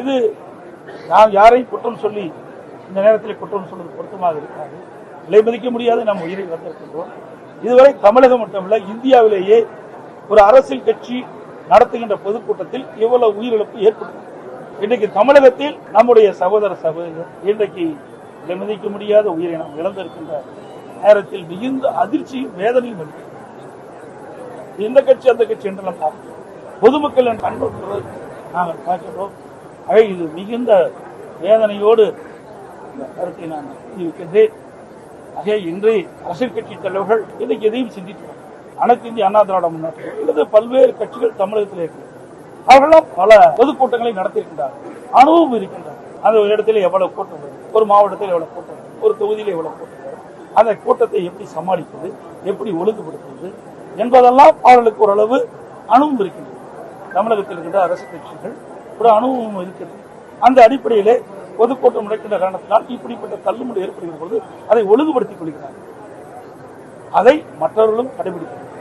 இது நாம் யாரையும் குற்றம் சொல்லி இந்த நேரத்தில் குற்றம் சொல்வது பொருத்தமாக இருக்காது. விலை மதிக்க முடியாது நாம் உயிரை வந்திருக்கின்றோம் இதுவரை தமிழகம் மட்டுமல்ல இந்தியாவிலேயே ஒரு அரசியல் கட்சி நடத்துகின்ற பொதுக்கூட்டத்தில் இவ்வளவு உயிரிழப்பு ஏற்பட்டது. இன்றைக்கு தமிழகத்தில் நம்முடைய சகோதர சகோதரர் இன்றைக்கு விலை மதிக்க முடியாத உயிரை நாம் இழந்திருக்கின்ற நேரத்தில் மிகுந்த அதிர்ச்சியும் வேதனையும் இருக்கு இந்த கட்சி அந்த கட்சி என்றெல்லாம் பார்க்கிறோம். பொதுமக்கள் என் நாங்கள் பார்க்கிறோம். ஆக இது மிகுந்த வேதனையோடு இந்த கருத்தை நான் தெரிவிக்கின்றேன் ஆக இன்று அரசியல் கட்சி தலைவர்கள் இன்னைக்கு எதையும் சிந்திக்கிறார் அனைத்து இந்திய அண்ணா திராவிட முன்னேற்றம் அல்லது பல்வேறு கட்சிகள் தமிழகத்தில் இருக்கிறது அவர்களெல்லாம் பல பொதுக்கூட்டங்களை நடத்தியிருக்கின்றார்கள். அனுபவம் இருக்கின்றார் அந்த ஒரு இடத்துல எவ்வளவு கூட்டம் ஒரு மாவட்டத்தில் எவ்வளவு கூட்டம் ஒரு தொகுதியில் எவ்வளவு கூட்டம் அந்த கூட்டத்தை எப்படி சமாளிப்பது? எப்படி ஒழுங்குபடுத்துவது? என்பதெல்லாம் அவர்களுக்கு ஓரளவு அனுபவம் இருக்கின்றது. தமிழகத்தில் இருக்கின்ற அரசு கட்சிகள் ஒரு அனுபவம் இருக்கிறது. அந்த அடிப்படையிலே பொதுக்கூட்டம் நடக்கின்ற காரணத்தினால் இப்படிப்பட்ட தள்ளுமுடி ஏற்படுகிற பொழுது அதை ஒழுங்குபடுத்திக் கொள்கிறார்கள். அதை மற்றவர்களும் கடைபிடிக்கிறார்கள்.